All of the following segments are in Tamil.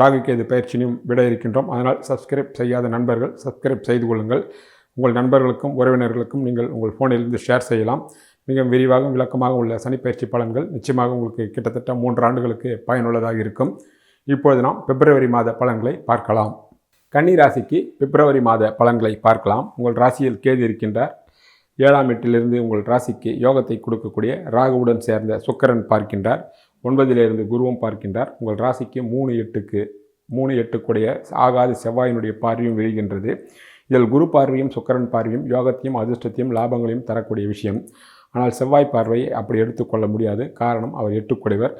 ராகுகேது பயிற்சியினையும் விட இருக்கின்றோம். அதனால் சப்ஸ்கிரைப் செய்யாத நண்பர்கள் சப்ஸ்கிரைப் செய்து கொள்ளுங்கள். உங்கள் நண்பர்களுக்கும் உறவினர்களுக்கும் நீங்கள் உங்கள் ஃபோனிலிருந்து ஷேர் செய்யலாம். மிக விரிவாகவும் விளக்கமாக உள்ள சனிப்பயிற்சி பலன்கள் நிச்சயமாக உங்களுக்கு கிட்டத்தட்ட மூன்று ஆண்டுகளுக்கு பயனுள்ளதாக இருக்கும். இப்பொழுது நாம் பிப்ரவரி மாத பலன்களை பார்க்கலாம். கன்னி ராசிக்கு பிப்ரவரி மாத பலன்களை பார்க்கலாம். உங்கள் ராசியில் கேது இருக்கின்றார். ஏழாம் எட்டிலிருந்து உங்கள் ராசிக்கு யோகத்தை கொடுக்கக்கூடிய ராகுவுடன் சேர்ந்த சுக்கரன் பார்க்கின்றார். ஒன்பதிலிருந்து குருவும் பார்க்கின்றார். உங்கள் ராசிக்கு மூணு எட்டுக்கு மூணு எட்டுக்குடைய ஆகாது செவ்வாயினுடைய பார்வையும் விழுகின்றது இதில் குரு பார்வையும் சுக்கரன் பார்வையும் யோகத்தையும் அதிர்ஷ்டத்தையும் லாபங்களையும் தரக்கூடிய விஷயம். ஆனால் செவ்வாய் பார்வையை அப்படி எடுத்துக்கொள்ள முடியாது. காரணம் அவர் எட்டுக்குடையவர்.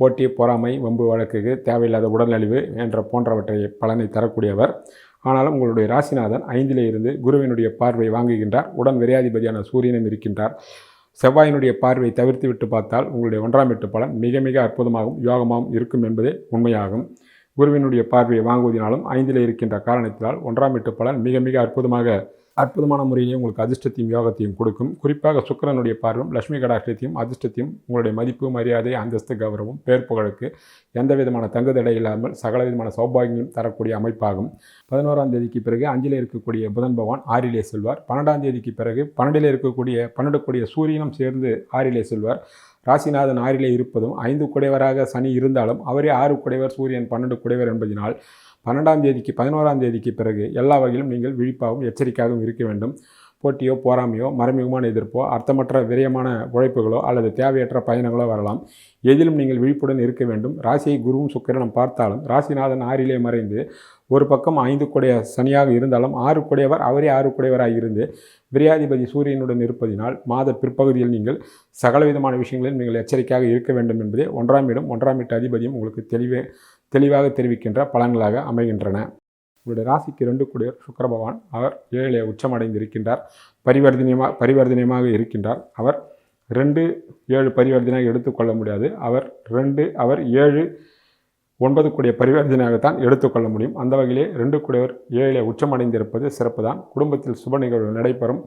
போட்டி பொறாமை வம்பு வழக்குக்கு தேவையில்லாத உடல்நலிவு என்ற போன்றவற்றை பலனை தரக்கூடியவர். ஆனாலும் உங்களுடைய ராசிநாதன் ஐந்திலே இருந்து குருவினுடைய பார்வை வாங்குகின்றார். உடன் விரையாதிபதியான சூரியனும் இருக்கின்றார். செவ்வாயினுடைய பார்வையை தவிர்த்து விட்டு பார்த்தால் உங்களுடைய ஒன்றாம் எட்டு பலன் மிக மிக அற்புதமாகவும் யோகமாகவும் இருக்கும் என்பதே உண்மையாகும். குருவினுடைய பார்வையை வாங்குவதனாலும் ஐந்தில் இருக்கின்ற காரணத்தினால் ஒன்றாம் எட்டு பலன் மிக மிக அற்புதமாக அற்புதமான முறையிலே உங்களுக்கு அதிர்ஷ்டத்தையும் யோகத்தையும் கொடுக்கும். குறிப்பாக சுக்கிரனுடைய பார்வையும் லட்சுமி கடாட்சத்தையும் அதிர்ஷ்டத்தையும் உங்களுடைய மதிப்பு மரியாதை அந்தஸ்து கௌரவம் பேர் புகழுக்கு எந்த விதமான தங்குதடை இல்லாமல் சகல விதமான சௌபாகியம் தரக்கூடிய அமைப்பாகும். பதினோராம் தேதிக்கு பிறகு அஞ்சில் இருக்கக்கூடிய புதன் பகவான் ஆறிலே செல்வார். பன்னெண்டாம் தேதிக்கு பிறகு பன்னெண்டில் இருக்கக்கூடிய பன்னெண்டுக்கூடிய சூரியனும் சேர்ந்து ஆறிலே செல்வார். ராசிநாதன் ஆறிலே இருப்பதும் ஐந்து குடைவராக சனி இருந்தாலும் அவரே ஆறு குடைவர் சூரியன் பன்னெண்டு குடைவர் என்பதனால் பன்னெண்டாம் தேதிக்கு பதினோராம் தேதிக்கு பிறகு எல்லா வகையிலும் நீங்கள் விழிப்பாகவும் எச்சரிக்கையாகவும் இருக்க வேண்டும். போட்டியோ போராமையோ மறைமுகமான எதிர்ப்போ அர்த்தமற்ற விரயமான உழைப்புகளோ அல்லது தேவையற்ற பயணங்களோ வரலாம். எதிலும் நீங்கள் விழிப்புடன் இருக்க வேண்டும். ராசியை குருவும் சுக்கிரனும் பார்த்தாலும் ராசிநாதன் ஆறிலே மறைந்து ஒரு பக்கம் ஐந்து குடைய சனியாக இருந்தாலும் ஆறு குடையவர் அவரே ஆறு குடையவராக இருந்து விரியாதிபதி சூரியனுடன் இருப்பதினால் மாத பிற்பகுதியில் நீங்கள் சகலவிதமான விஷயங்களில் நீங்கள் எச்சரிக்கையாக இருக்க வேண்டும் என்பதே ஒன்றாம் இடம் ஒன்றாம் எட்டு அதிபதியும் உங்களுக்கு தெளிவே தெளிவாக தெரிவிக்கின்ற பலன்களாக அமைகின்றன. உங்களுடைய ராசிக்கு ரெண்டு கூடிய சுக்கர பகவான். அவர் ஏழை உச்சமடைந்து இருக்கின்றார் பரிவர்த்தனையமாக பரிவர்த்தனையமாக இருக்கின்றார். அவர் ரெண்டு ஏழு பரிவர்த்தனையாக எடுத்துக்கொள்ள முடியாது. அவர் ரெண்டு அவர் ஏழு ஒன்பது கூடிய பரிவர்த்தனையாகத்தான் எடுத்துக்கொள்ள முடியும். அந்த வகையிலே ரெண்டு கூடியவர் ஏழை உச்சமடைந்திருப்பது சிறப்பு தான் குடும்பத்தில் சுப நிகழ்வு நடைபெறும்.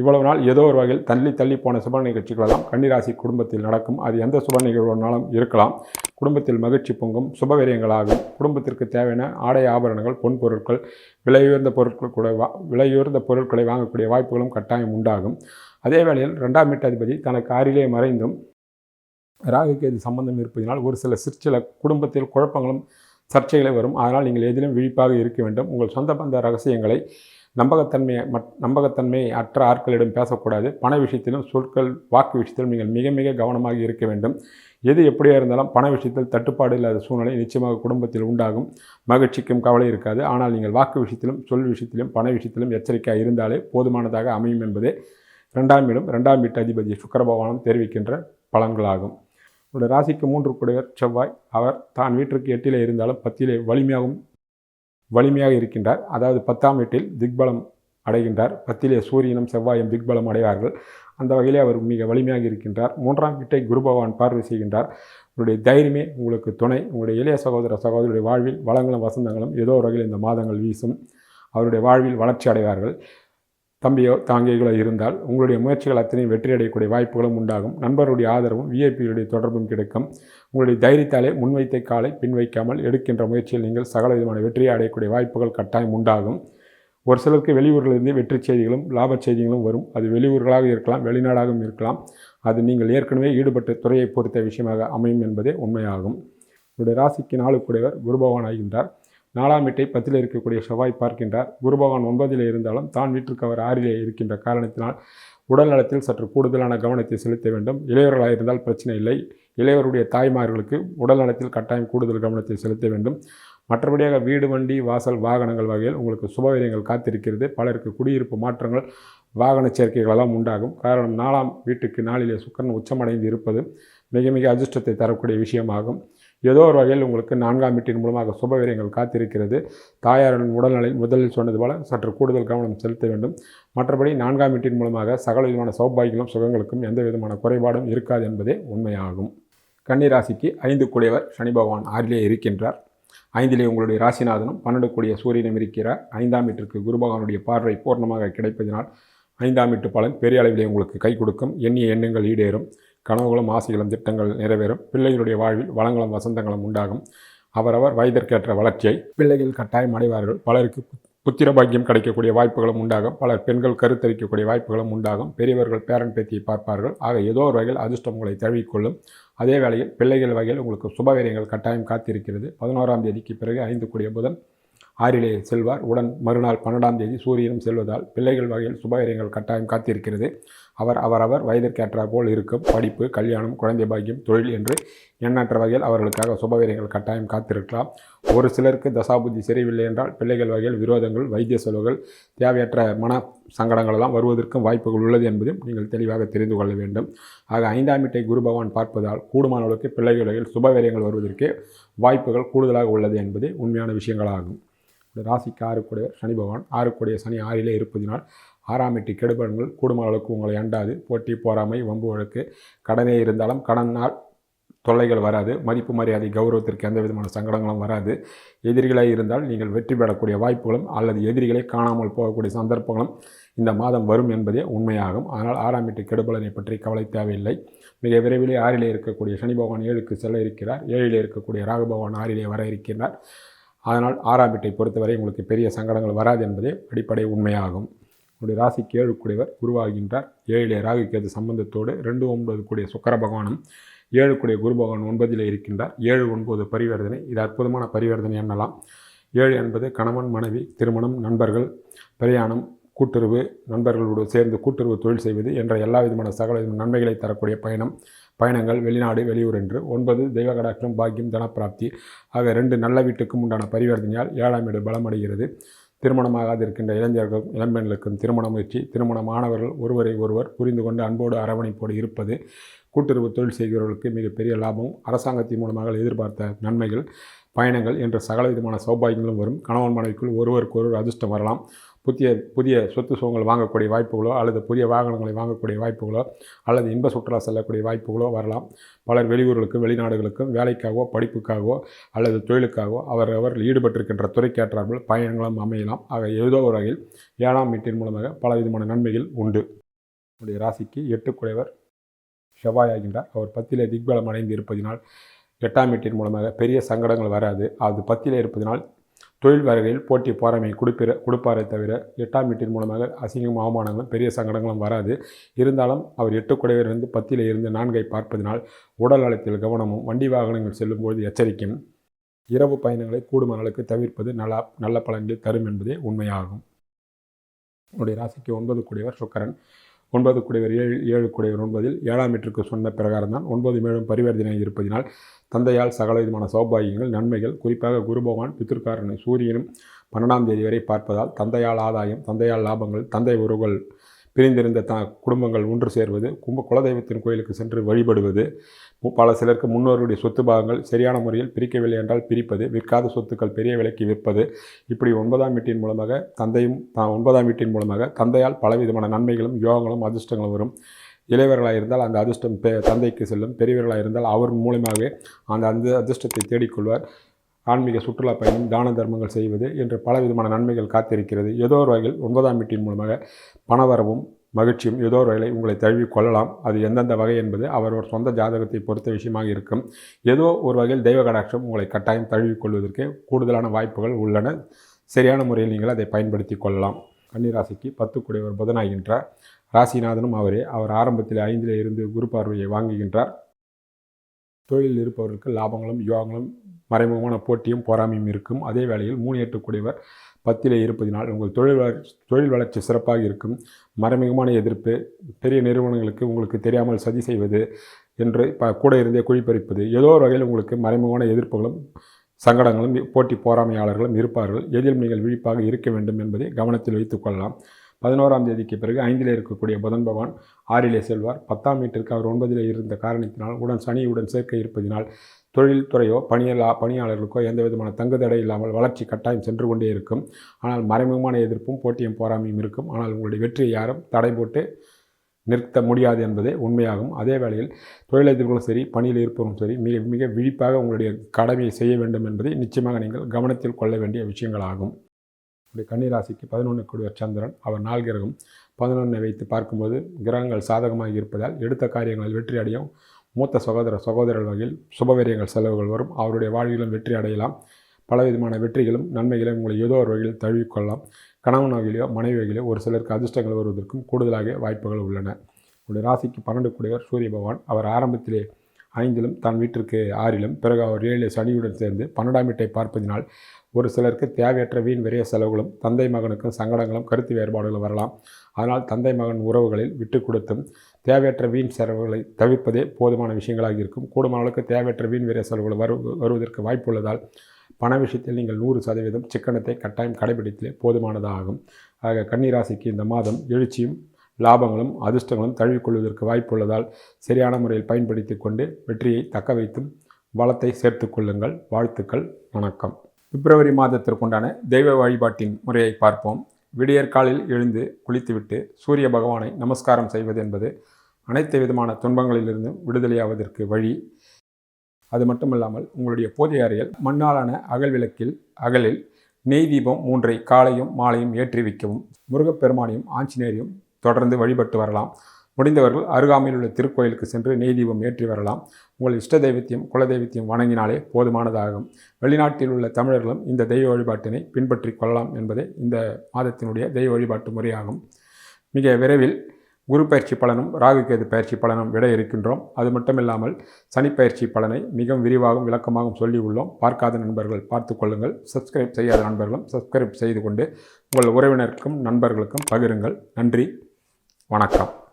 இவ்வளவு நாள் ஏதோ ஒரு வகையில் தள்ளி தள்ளி போன சுப நிகழ்ச்சிகளெல்லாம் கன்னிராசி குடும்பத்தில் நடக்கும். அது எந்த சுப நிகழ்வுனாலும் இருக்கலாம். குடும்பத்தில் மகிழ்ச்சி பொங்கும். சுபவிரயங்களாகும் குடும்பத்திற்கு தேவையான ஆடை ஆபரணங்கள் பொன் பொருட்கள் விலையுயர்ந்த பொருட்கள் கூட வா விலையுயர்ந்த பொருட்களை வாங்கக்கூடிய வாய்ப்புகளும் கட்டாயம் உண்டாகும். அதே வேளையில் ரெண்டாம் வீட்டாதிபதி தனக்கு ஆறிலே மறைந்தும் ராகுகேது சம்பந்தம் இருப்பதனால் ஒரு சில சிற்சில குடும்பத்தில் குழப்பங்களும் சர்ச்சைகளை வரும். அதனால் நீங்கள் எதிலும் விழிப்பாக இருக்க வேண்டும். உங்கள் சொந்த பந்த ரகசியங்களை நம்பகத்தன்மையை மட் நம்பகத்தன்மை அற்ற ஆட்களிடம் பேசக்கூடாது. பண விஷயத்திலும் சொற்கள் வாக்கு விஷயத்திலும் நீங்கள் மிக மிக கவனமாக இருக்க வேண்டும். எது எப்படியா இருந்தாலும் பண விஷயத்தில் தட்டுப்பாடு இல்லாத சூழ்நிலை நிச்சயமாக குடும்பத்தில் உண்டாகும். மகிழ்ச்சிக்கும் கவலை இருக்காது. ஆனால் நீங்கள் வாக்கு விஷயத்திலும் சொல் விஷயத்திலும் பண விஷயத்திலும் எச்சரிக்கையாக இருந்தாலே போதுமானதாக அமையும் என்பதே ரெண்டாம் இடம். ரெண்டாம் வீட்டு அதிபதி சுக்கரபகவானம் தெரிவிக்கின்ற பலன்களாகும். உங்களுடைய ராசிக்கு மூன்று குடையர் செவ்வாய். அவர் தான் வீட்டிற்கு எட்டிலே இருந்தாலும் பத்திலே வலிமையாகவும் வலிமையாக இருக்கின்றார். அதாவது பத்தாம் வீட்டில் திக்பலம் அடைகின்றார். பத்திலே சூரியனும் செவ்வாயும் திக்பலம் அடைவார்கள். அந்த வகையிலே அவர் மிக வலிமையாக இருக்கின்றார். மூன்றாம் வீட்டை குரு பகவான் பார்வை செய்கின்றார். உங்களுடைய தைரியமே உங்களுக்கு துணை. உங்களுடைய இளைய சகோதர சகோதரருடைய வாழ்வில் வளங்களும் வசந்தங்களும் ஏதோ ஒரு வகையில் இந்த மாதங்கள் வீசும். அவருடைய வாழ்வில் வளர்ச்சி அடைவார்கள். தம்பியோ தாங்கிகளோ இருந்தால் உங்களுடைய முயற்சிகள் அத்தனையும் வெற்றியடையக்கூடிய வாய்ப்புகளும் உண்டாகும். நண்பருடைய ஆதரவும் விஐபிகளுடைய தொடர்பும் கிடைக்கும். உங்களுடைய தைரியத்தாலே முன்வைத்த காலை பின் வைக்காமல் எடுக்கின்ற முயற்சியில் நீங்கள் சகல விதமான வெற்றியை அடையக்கூடிய வாய்ப்புகள் கட்டாயம் உண்டாகும். ஒரு சிலருக்கு வெளியூர்களிலிருந்து வெற்றி செய்திகளும் லாப செய்திகளும் வரும். அது வெளியூர்களாக இருக்கலாம் வெளிநாடாகவும் இருக்கலாம். அது நீங்கள் ஏற்கனவே ஈடுபட்ட துறையை பொறுத்த விஷயமாக அமையும் என்பதே உண்மையாகும். உங்களுடைய ராசிக்கு நாலு குருபவான் ஆகின்றார். நாலாம் வீட்டை பத்தில் இருக்கக்கூடிய செவ்வாய் பார்க்கின்றார். குரு பகவான் ஒன்பதில் இருந்தாலும் தான் வீட்டிற்கு அவர் ஆறிலே இருக்கின்ற காரணத்தினால் உடல் நலத்தில் சற்று கூடுதலான கவனத்தை செலுத்த வேண்டும். இளையவர்களாக இருந்தால் பிரச்சனை இல்லை. இளையவருடைய தாய்மார்களுக்கு உடல் நலத்தில் கட்டாயம் கூடுதல் கவனத்தை செலுத்த வேண்டும். மற்றபடியாக வீடு வண்டி வாசல் வாகனங்கள் வகையில் உங்களுக்கு சுபவீரியங்கள் காத்திருக்கிறது. பலருக்கு குடியிருப்பு மாற்றங்கள் வாகன சேர்க்கைகளெல்லாம் உண்டாகும். காரணம் நாலாம் வீட்டுக்கு நாளிலே சுக்கரன் உச்சமடைந்து இருப்பது மிக மிக அதிர்ஷ்டத்தை தரக்கூடிய விஷயமாகும். ஏதோ ஒரு வகையில் உங்களுக்கு நான்காம் வீட்டின் மூலமாக சுபவீரியங்கள் காத்திருக்கிறது. தாயாரின் உடல்நிலை முதலில் சொன்னது போல சற்று கூடுதல் கவனம் செலுத்த வேண்டும். மற்றபடி நான்காம் வீட்டின் மூலமாக சகல விதமான சௌபாகியங்களும் சுகங்களுக்கும் எந்த விதமான குறைபாடும் இருக்காது என்பதே உண்மையாகும். கன்னிராசிக்கு ஐந்து கூடியவர் சனி பகவான் ஆறிலே இருக்கின்றார். ஐந்திலே உங்களுடைய ராசிநாதனும் பன்னெண்டு கூடிய சூரியனும் இருக்கிறார். ஐந்தாம் வீட்டிற்கு குரு பகவானுடைய பார்வை பூர்ணமாக கிடைப்பதினால் ஐந்தாம் வீட்டு பலன் பெரிய அளவிலே உங்களுக்கு கை கொடுக்கும். எண்ணிய எண்ணங்கள் ஈடேறும். கனவுகளும் ஆசைகளும் திட்டங்கள் நிறைவேறும். பிள்ளைகளுடைய வாழ்வில் வளங்களும் வசந்தங்களும் உண்டாகும். அவரவர் வயதிற்கேற்ற வளர்ச்சியை பிள்ளைகள் கட்டாயம் அடைவார்கள். பலருக்கு புத்திர பாக்கியம் கிடைக்கக்கூடிய வாய்ப்புகளும் உண்டாகும். பலர் பெண்கள் கருத்தரிக்கக்கூடிய வாய்ப்புகளும் உண்டாகும். பெரியவர்கள் பேரன் பேத்தியை பார்ப்பார்கள். ஆக ஏதோ ஒரு வகையில் அதிர்ஷ்டம் உங்களை தழுவிக்கொள்ளும். அதே வேளையில் பிள்ளைகள் வகையில் உங்களுக்கு சுபவீரியங்கள் கட்டாயம் காத்திருக்கிறது. பதினோராம் தேதிக்கு பிறகு ஐந்து கூடிய புதன். ஆறிலே செல்வார் உடன் மறுநாள் பன்னெண்டாம் தேதி சூரியனும் செல்வதால் பிள்ளைகள் வகையில் சுபகரியங்கள் கட்டாயம் காத்திருக்கிறது. அவர் அவரவர் வயதிற்கேற்றார் போல் இருக்கும். படிப்பு கல்யாணம் குழந்தை பாக்கியம் தொழில் என்று எண்ணற்ற வகையில் அவர்களுக்காக சுபகரியங்கள் கட்டாயம் காத்திருக்கலாம். ஒரு சிலருக்கு தசாபுத்தி சரியில்லை என்றால் பிள்ளைகள் வகையில் விரோதங்கள் வைத்திய செலவுகள் தேவையற்ற மன சங்கடங்கள் எல்லாம் வருவதற்கும் வாய்ப்புகள் உள்ளது என்பதையும் நீங்கள் தெளிவாக தெரிந்து கொள்ள வேண்டும். ஆக ஐந்தாம் வீட்டை குரு பகவான் பார்ப்பதால் கூடுமானவர்களுக்கு பிள்ளைகள் வகையில் சுபகரியங்கள் வருவதற்கு வாய்ப்புகள் கூடுதலாக உள்ளது என்பதே உண்மையான விஷயங்களாகும். இந்த ராசிக்கு ஆறுக்கூடிய சனி பகவான் ஆறுக்குடைய சனி ஆறிலே இருப்பதினால் ஆறாம் எட்டு கெடுபடங்கள் கூடுமான அளவுக்கு உங்களை அண்டாது போட்டி போராமை வம்பு வழக்கு கடனே இருந்தாலும் கடனால் தொல்லைகள் வராது. மதிப்பு மரியாதை கௌரவத்திற்கு எந்த விதமான சங்கடங்களும் வராது. எதிரிகளாக இருந்தால் நீங்கள் வெற்றி பெறக்கூடிய வாய்ப்புகளும் அல்லது எதிரிகளை காணாமல் போகக்கூடிய சந்தர்ப்பங்களும் இந்த மாதம் வரும் என்பதே உண்மையாகும். ஆனால் ஆறாம் எட்டு கெடுபலனை பற்றி கவலை தேவையில்லை. மிக விரைவிலே ஆறிலே இருக்கக்கூடிய சனி பகவான் ஏழுக்கு செல்ல இருக்கிறார். ஏழிலே இருக்கக்கூடிய ராகு பகவான் ஆறிலே வர இருக்கிறார் அதனால் ஆறாம் வீட்டை பொறுத்தவரை உங்களுக்கு பெரிய சங்கடங்கள் வராது என்பதே அடிப்படை உண்மையாகும். உங்களுடைய ராசிக்கு ஏழு கூடியவர் குருவாகின்றார் ஏழிலே ராகு கேது சம்பந்தத்தோடு ரெண்டு ஒன்பது கூடிய சுக்கர பகவானும் ஏழு கூடிய குரு பகவான் ஒன்பதில் இருக்கின்றார். ஏழு ஒன்பது பரிவர்த்தனை இது அற்புதமான பரிவர்த்தனை என்னலாம். ஏழு என்பது கணவன் மனைவி திருமணம் நண்பர்கள் பிரயாணம் கூட்டுறவு நண்பர்களோடு சேர்ந்து கூட்டுறவு தொழில் செய்வது என்ற எல்லா விதமான சகல நன்மைகளை தரக்கூடிய பயணம். பயணங்கள் வெளிநாடு வெளியூர் என்று ஒன்பது தெய்வ பாக்கியம் தனப்பிராப்தி. ஆக ரெண்டு நல்ல வீட்டுக்கும் உண்டான பரிவர்த்தனையால் ஏழாம் வீடு பலமடைகிறது. திருமணமாகாது இருக்கின்ற இளைஞர்கள் இளம்பெண்களுக்கும் திருமண முயற்சி. திருமணமானவர்கள் ஒருவரை ஒருவர் புரிந்து கொண்டு அன்போடு அரவணைப்போடு இருப்பது கூட்டுறவு தொழில் செய்கிறவர்களுக்கு மிகப்பெரிய லாபம். அரசாங்கத்தின் மூலமாக எதிர்பார்த்த நன்மைகள் பயணங்கள் என்ற சகல விதமான சௌபாகியங்களும் வரும். கணவன் மனைவிக்குள் ஒருவருக்கொருவர் அதிர்ஷ்டம் வரலாம். புதிய புதிய சொத்து சுகங்கள் வாங்கக்கூடிய வாய்ப்புகளோ அல்லது புதிய வாகனங்களை வாங்கக்கூடிய வாய்ப்புகளோ அல்லது இன்ப சுற்றுலா செல்லக்கூடிய வாய்ப்புகளோ வரலாம். பலர் வெளியூர்களுக்கும் வெளிநாடுகளுக்கும் வேலைக்காகவோ படிப்புக்காகவோ அல்லது தொழிலுக்காகவோ அவர் அவர் ஈடுபட்டிருக்கின்ற துறைக்கேற்றார்கள் பயணங்களும் அமையலாம். ஆக ஏதோ ஒரு வகையில் ஏழாம் வீட்டின் மூலமாக பல விதமான நன்மைகள் உண்டு. நம்முடைய ராசிக்கு எட்டுக்குடையவர் செவ்வாய் ஆகின்றார். அவர் பத்திலே திக்பலம் அடைந்து இருப்பதினால் எட்டாம் வீட்டின் மூலமாக பெரிய சங்கடங்கள் வராது. அது பத்திலே இருப்பதினால் தொழில் வகையில் போட்டி போராமை கொடுப்பிற கொடுப்பாரே தவிர எட்டாம் வீட்டின் மூலமாக அசிங்கம் அவமானங்களும் பெரிய சங்கடங்களும் வராது. இருந்தாலும் அவர் எட்டு குடையிலிருந்து பத்தியில் இருந்து நான்கை பார்ப்பதனால் உடல் நலத்தில் கவனமும் வண்டி வாகனங்கள் செல்லும்போது எச்சரிக்கையும் இரவு பயணங்களை கூடுமானளுக்கு தவிர்ப்பது நல்ல நல்ல பலன்களை தரும் என்பதே உண்மையாகும். உங்களுடைய ராசிக்கு ஒன்பது கூடியவர் சுக்கரன். ஒன்பது குடைவர் ஏழு ஏழு குடைவர் ஒன்பதில் ஏழாம் மீட்டருக்கு சொன்ன பிரகாரம் தான் ஒன்பது மேலும் பரிவர்த்தனை இருப்பதினால் தந்தையால் சகல விதமான சௌபாகியங்கள் நன்மைகள் குறிப்பாக குரு பகவான் பித்திருக்காரனை சூரியனும் பன்னெண்டாம் தேதி வரை பார்ப்பதால் தந்தையால் ஆதாயம் தந்தையால் லாபங்கள் தந்தை உறவுகள் பிரிந்திருந்த த குடும்பங்கள் ஒன்று சேர்வது கும்ப குலதெய்வத்தின் கோயிலுக்கு சென்று வழிபடுவது பல சிலருக்கு முன்னோருடைய சொத்து பாகங்கள் சரியான முறையில் பிரிக்கவில்லை என்றால் பிரிப்பது விற்காத சொத்துக்கள் பெரிய விலைக்கு விற்பது. இப்படி ஒன்பதாம் வீட்டின் மூலமாக தந்தையும் ஒன்பதாம் வீட்டின் மூலமாக தந்தையால் பலவிதமான நன்மைகளும் யோகங்களும் அதிர்ஷ்டங்களும் வரும். இளையவர்களாக இருந்தால் அந்த அதிர்ஷ்டம் தந்தைக்கு செல்லும். பெரியவர்களாக இருந்தால் அவர் மூலமாகவே அந்த அந்த அதிர்ஷ்டத்தை தேடிக்கொள்வார். ஆன்மீக சுற்றுலா பயணம் தான தர்மங்கள் செய்வது என்று பல விதமான நன்மைகள் காத்திருக்கிறது. ஏதோ ஒரு வகையில் ஒன்பதாம் வீட்டின் மூலமாக பணவரவும் மகிழ்ச்சியும் ஏதோ ஒரு வகையில் உங்களை தழுவி கொள்ளலாம். அது எந்தெந்த வகை என்பது அவரோட சொந்த ஜாதகத்தை பொறுத்த விஷயமாக இருக்கும். ஏதோ ஒரு வகையில் தெய்வ கடாட்சம் உங்களை கட்டாயம் தழுவி கொள்வதற்கு கூடுதலான வாய்ப்புகள் உள்ளன. சரியான முறையில் நீங்கள் அதை பயன்படுத்தி கொள்ளலாம். கன்னிராசிக்கு பத்து குடையவர் புதனாகின்றார். ராசிநாதனும் அவரே. அவர் ஆரம்பத்தில் ஐந்தில் இருந்து குரு பார்வையை வாங்குகின்றார். தொழிலில் இருப்பவர்களுக்கு லாபங்களும் யோகங்களும் மறைமுகமான போட்டியும் பொறாமையும் இருக்கும். அதே வேளையில் மூணு எட்டுக்குடையவர் பத்திலே இருப்பதினால் உங்கள் தொழில் வளர்ச்சி தொழில் வளர்ச்சி சிறப்பாக இருக்கும். மறைமுகமான எதிர்ப்பு பெரிய நிறுவனங்களுக்கு உங்களுக்கு தெரியாமல் சதி செய்வது என்று ப கூட இருந்தே குழிப்பறிப்பது ஏதோ ஒரு வகையில் உங்களுக்கு மறைமுகமான எதிர்ப்புகளும் சங்கடங்களும் போட்டி போராமையாளர்களும் இருப்பார்கள். எதில் நீங்கள் விழிப்பாக இருக்க வேண்டும் என்பதை கவனத்தில் வைத்துக்கொள்ளலாம் பதினோராம் தேதிக்கு பிறகு ஐந்திலே இருக்கக்கூடிய புதன் பகவான் ஆறிலே செல்வார். பத்தாம் வீட்டிற்கு அவர் ஒன்பதிலே இருந்த காரணத்தினால் உடன் சனியுடன் சேர்க்கை இருப்பதினால் தொழில்துறையோ பணியலா பணியாளர்களுக்கோ எந்த விதமான தங்குதடை இல்லாமல் வளர்ச்சி கட்டாயம் சென்று கொண்டே இருக்கும். ஆனால் மறைமுகமான எதிர்ப்பும் போட்டியும் போராமையும் இருக்கும். ஆனால் உங்களுடைய வெற்றியை யாரும் தடை போட்டு நிறுத்த முடியாது என்பதே உண்மையாகும். அதே வேளையில் தொழிலதிபர்களும் சரி பணியில் இருப்பவரும் சரி மிக மிக விழிப்பாக உங்களுடைய கடமையை செய்ய வேண்டும் என்பதை நிச்சயமாக நீங்கள் கவனத்தில் கொள்ள வேண்டிய விஷயங்களாகும். இப்படி கன்னிராசிக்கு பதினொன்று கூடிய சந்திரன் அவர் நாள் கிரகம். பதினொன்றை வைத்து பார்க்கும்போது கிரகங்கள் சாதகமாக இருப்பதால் எடுத்த காரியங்களில் வெற்றி அடையும் மூத்த சகோதர சகோதரர் வகையில் சுபவீரியங்கள் செலவுகள் வரும். அவருடைய வாழ்விலும் வெற்றி அடையலாம். பலவிதமான வெற்றிகளும் நன்மைகளும் உங்களை ஏதோ ஒரு வகையில் தழுவிக்கொள்ளலாம். கணவன் வகையிலோ மனைவி வகையிலோ ஒரு சிலருக்கு அதிர்ஷ்டங்கள் வருவதற்கும் கூடுதலாக வாய்ப்புகள் உள்ளன. உங்களுடைய ராசிக்கு பன்னெண்டு கூடியவர் சூரிய பகவான். அவர் ஆரம்பத்திலே ஐந்திலும் தன் வீட்டிற்கு ஆறிலும் பிறகு அவர் ஏழிலே சனியுடன் சேர்ந்து பன்னெண்டாம் வீட்டை பார்ப்பதினால் ஒரு சிலருக்கு தேவையற்ற வீண் விரைய செலவுகளும் தந்தை மகனுக்கும் சங்கடங்களும் கருத்து வேறுபாடுகளும் வரலாம். அதனால் தந்தை மகன் உறவுகளில் விட்டு கொடுத்தும் தேவையற்ற வீண் செலவுகளை தவிர்ப்பதே போதுமான விஷயங்களாக இருக்கும். கூடுமான அளவுக்கு தேவையற்ற வீண் வீர செலவுகள் வரு வருவதற்கு வாய்ப்புள்ளதால் பண விஷயத்தில் நீங்கள் நூறு சதவீதம் சிக்கனத்தை கட்டாயம் கடைபிடித்தலே போதுமானதாகும். ஆக கன்னிராசிக்கு இந்த மாதம் எழுச்சியும் லாபங்களும் அதிர்ஷ்டங்களும் தழுவிக்கொள்வதற்கு வாய்ப்புள்ளதால் சரியான முறையில் பயன்படுத்தி கொண்டு வெற்றியை தக்க வைத்தும் வளத்தை சேர்த்து கொள்ளுங்கள். வாழ்த்துக்கள் வணக்கம். பிப்ரவரி மாதத்திற்குண்டான தெய்வ வழிபாட்டின் முறையை பார்ப்போம். விடியற்காலில் எழுந்து குளித்துவிட்டு சூரிய பகவானை நமஸ்காரம் செய்வது என்பது அனைத்து விதமான துன்பங்களிலிருந்தும் விடுதலையாவதற்கு வழி. அது மட்டுமல்லாமல் உங்களுடைய பூஜை அறையில் மண்ணாலான அகல் விளக்கில் அகலில் நெய் தீபம் மூன்றை காலையும் மாலையும் ஏற்றி வைக்கவும். முருகப்பெருமானையும் ஆஞ்சநேயரையும் தொடர்ந்து வழிபட்டு வரலாம். முடிந்தவர்கள் அருகாமையில் உள்ள திருக்கோயிலுக்கு சென்று நெய் தீபம் ஏற்றி வரலாம். உங்கள் இஷ்ட தெய்வத்தையும் குலதெய்வத்தையும் வணங்கினாலே போதுமானதாகும். வெளிநாட்டில் உள்ள தமிழர்களும் இந்த தெய்வ வழிபாட்டினை பின்பற்றி கொள்ளலாம் என்பதே இந்த மாதத்தினுடைய தெய்வ வழிபாட்டு முறையாகும். மிக விரைவில் குரு பயிற்சி பலனும் ராகுகேது பயிற்சி பலனும் விட இருக்கின்றோம். அது மட்டும் இல்லாமல் சனி பயிற்சி பலனை மிகவும் விரிவாகவும் விளக்கமாகவும் சொல்லி உள்ளோம் பார்க்காத நண்பர்கள் பார்த்து கொள்ளுங்கள். சப்ஸ்கிரைப் செய்யாத நண்பர்களும் சப்ஸ்கிரைப் செய்து கொண்டு உங்கள் உறவினருக்கும் நண்பர்களுக்கும் பகிருங்கள். நன்றி. வணக்கம்.